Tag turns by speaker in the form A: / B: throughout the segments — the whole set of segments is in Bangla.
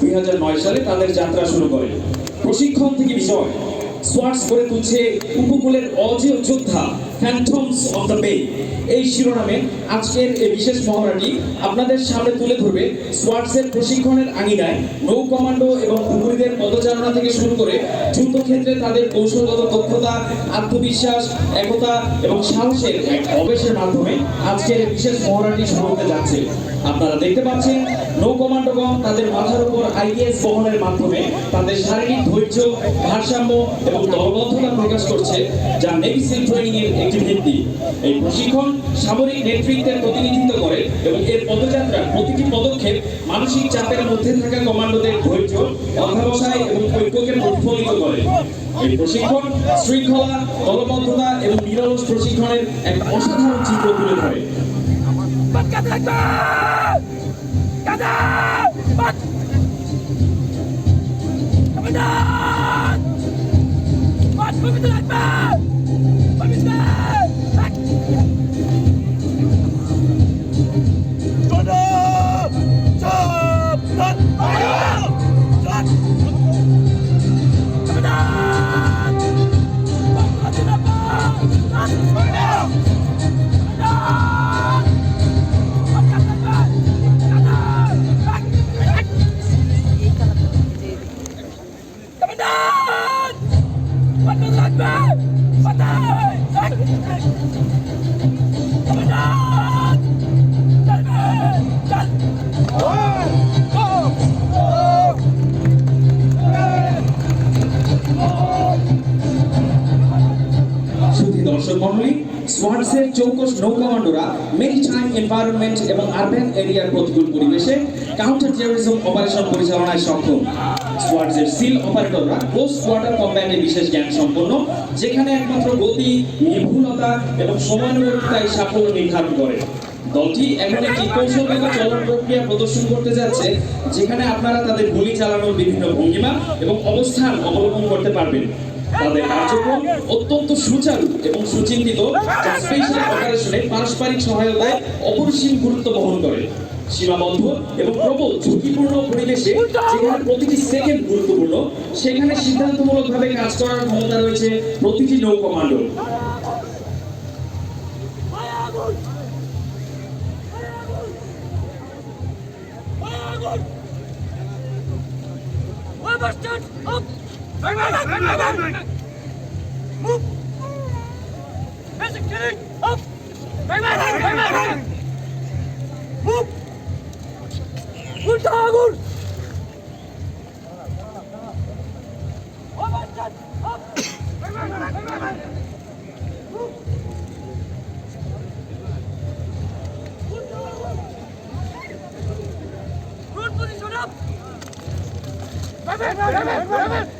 A: দুই হাজার নয় সালে তাদের যাত্রা শুরু করে। প্রশিক্ষণ থেকে বিষয়। সোয়ার্স করে তুলছে উপকূলের অজেয় যোদ্ধা। ফ্যান্টমস অফ দ্য বে এই শিরোনামে আজকের এই বিশেষ মহড়াটি আপনাদের সামনে তুলে ধরবে সোয়ার্টসের প্রশিক্ষণের আঙিনায়। নৌ কমান্ডো এবং পুকুরীদের পদচারণা থেকে শুরু করে যুদ্ধক্ষেত্রে তাদের কৌশলগত দক্ষতা, আত্মবিশ্বাস, একতা এবং সাহসের এক অবেশের মাধ্যমে আজকের এই বিশেষ মহড়াটি শুরু হতে যাচ্ছে। আপনারা দেখতে পাচ্ছেন, নৌ কমান্ডোগণ তাদের মাথার উপর আইএস বহনের মাধ্যমে তাদের শারীরিক ধৈর্য, ভারসাম্য এবং দলবদ্ধতা প্রকাশ করছে, যা নেভি সিল ট্রেনিং এর একটি এই প্রশিক্ষণ সামরিক নেতৃত্বের প্রতিনিধিত্ব করে এবং এর পদযাত্রার প্রতিটি পদক্ষেপ মানসিক চাপের মধ্যে থাকা কমান্ডোদের ধৈর্য অধ্যাবসায় এবং ঐক্যকে প্রতিফলিত করে এই প্রশিক্ষণ শৃঙ্খলা দলবদ্ধতা এবং নিরলস প্রশিক্ষণের এক অসাধারণ চিত্র তুলে ধরে
B: Bat kata Akbar! Kata! Bat! Komandan! Bat
A: out. চৌকস নৌ কমান্ডোরা মেরিটাইম এনভায়রনমেন্ট এবং আরবান এরিয়ার প্রতিকূল পরিবেশে কাউন্টার টেরোরিজম অপারেশন পরিচালনায় সক্ষম। সোয়ার্টসের সিল অপারেটররা ক্লোজ কোয়ার্টার কম্ব্যাটে বিশেষ জ্ঞান সম্পন্ন, যেখানে একমাত্র গতি, নির্ভুলতা এবং সময়ানুবর্তিতাই সাফল্য নির্ধারণ করে। দলটি এমন একটি কৌশলগত চলন প্রক্রিয়া প্রদর্শন করতে যাচ্ছে, যেখানে আপনারা তাদের গুলি চালানোর বিভিন্ন ভঙ্গিমা এবং অবস্থান অবলম্বন করতে পারবেন। তাদের কার্যক্রম অত্যন্ত সুচারু এবং সুচিন্তিত স্পেশাল অপারেশনে পারস্পরিক সহায়তায় অপরিসীম গুরুত্ব বহন করে সীমাবদ্ধ এবং প্রবল ঝুঁকিপূর্ণ পরিবেশে যেখানে প্রতিটি সেকেন্ড গুরুত্বপূর্ণ সেখানে সিদ্ধান্তমূলকভাবে কাজ করার ক্ষমতা রয়েছে প্রতিটি নৌ Vermek,
B: vermek, vermek. Muk. Beşik çelik. Hop. Vermek, vermek, vermek. Muk. Vur daha vur. Hop, hop. Vermek, vermek, vermek. Muk. Vur pozisyonu. Vermek, vermek, vermek.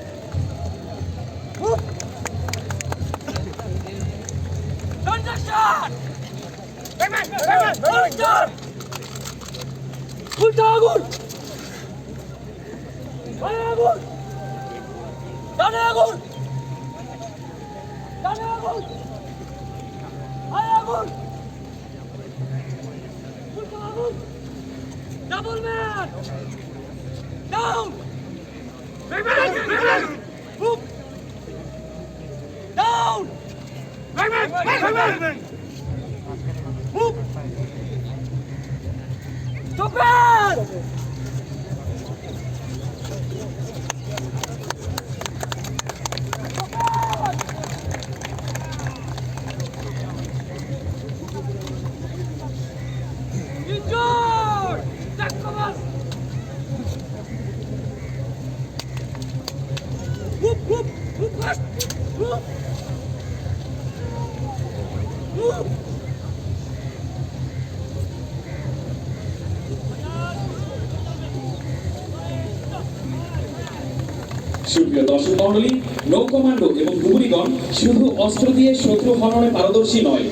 B: উল্টা আগুন আগুন ডানে আগুন ডানে আগুন আগুন উল্টা আগুন double man down Move! Down! Move! Stop it! Tocar!
A: সুপ্রিয় দর্শক মণ্ডলী নৌ কমান্ডো এবং ডুবুরিগণ শুধু অস্ত্র দিয়ে শত্রু হননে পারদর্শী নয়।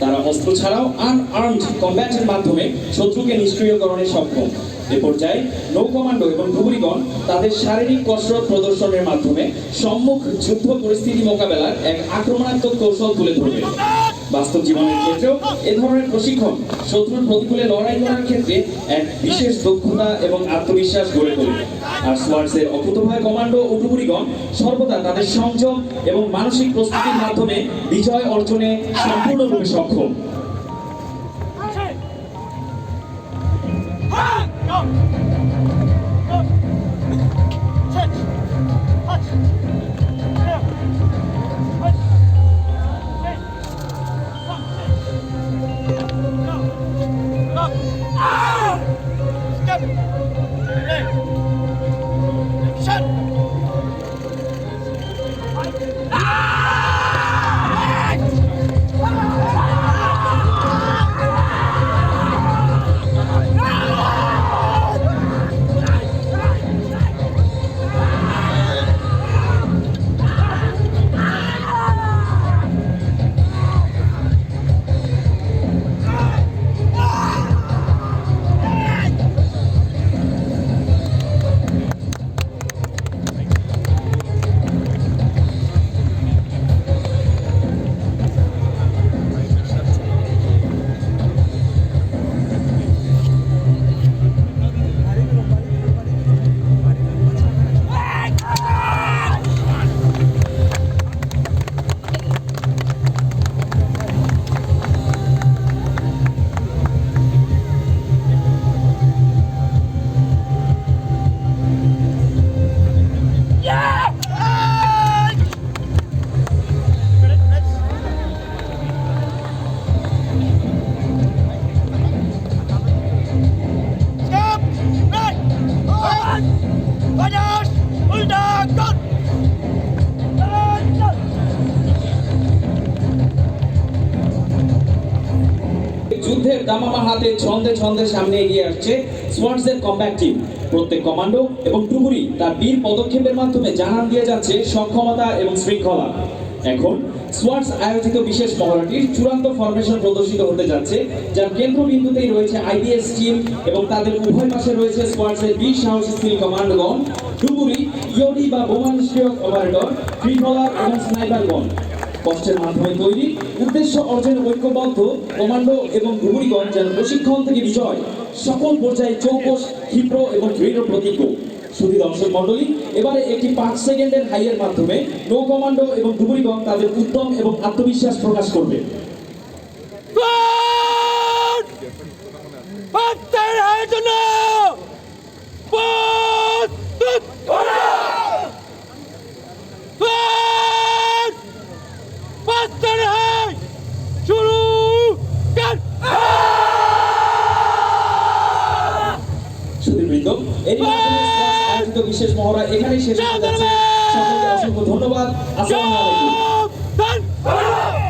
A: তারা অস্ত্র ছাড়াও আনআর্মড কম্ব্যাটের মাধ্যমে শত্রুকে নিষ্ক্রিয়করণে সক্ষম। এ পর্যায়ে নৌ কমান্ডো এবং ডুবুরিগণ তাদের শারীরিক কসরত প্রদর্শনের মাধ্যমে সম্মুখ যুদ্ধ পরিস্থিতি মোকাবেলার এক আক্রমণাত্মক কৌশল তুলে ধরবে। বাস্তব জীবনের ক্ষেত্রেও এ ধরনের প্রশিক্ষণ শত্রুর প্রতিকূলে লড়াই করার ক্ষেত্রে এক বিশেষ দক্ষতা এবং আত্মবিশ্বাস গড়ে তোলে। আর সোয়ার্সের অকুতভয় কমান্ডো ও ডুবুরিগণ সর্বদা তাদের সংযম এবং মানসিক প্রস্তুতির মাধ্যমে বিজয় অর্জনে সম্পূর্ণরূপে সক্ষম। যুদ্ধের দামামা হাতে ছন্দে ছন্দে সামনে এগিয়ে আসছে সোয়ার্টসের কম্ব্যাট টিম প্রত্যেক কমান্ডো এবং টুকুরি তার বীর পদক্ষেপের মাধ্যমে জানান দিয়ে যাচ্ছে সক্ষমতা এবং শৃঙ্খলা। এখন সোয়ার্টস আয়োজিত বিশেষ মহড়াটির চূড়ান্ত ফরমেশন প্রদর্শিত হতে যাচ্ছে, যার কেন্দ্রবিন্দুতেই রয়েছে আইডিএস টিম এবং তাদের উভয় পাশে রয়েছে সোয়ার্টসের বীর সাহসী স্কিল কমান্ডোগণ টুকুরি ইয়োডি বা বোমা নিষ্ক্রিয় অপারেটর ফ্রিফলার এবং স্নাইপারগণ কষ্টের মাধ্যমে তৈরি। উদ্দেশ্য অর্জনে ঐক্যবদ্ধ কমান্ডো এবং ডুবুরিগণ যেন প্রশিক্ষণ থেকে বিজয়। সকল পর্যায়ে চৌকস ক্ষিপ্র এবং দৃঢ় প্রতিজ্ঞ শুধু দর্শক মণ্ডলী, এবারে একটি পাঁচ সেকেন্ডের হাইয়ের মাধ্যমে নৌ কমান্ডো এবং ডুবুরিগণ তাদের উদ্যম এবং আত্মবিশ্বাস প্রকাশ করবে।
B: জন্য বাচ্চার শুরু কর
A: সুধীরবৃন্দ এর মাধ্যমে স্কোয়াশ বিশেষ মহড়া এখানেই শেষ হয়ে যাচ্ছে সকলকে অসংখ্য ধন্যবাদ আসসালামু আলাইকুম!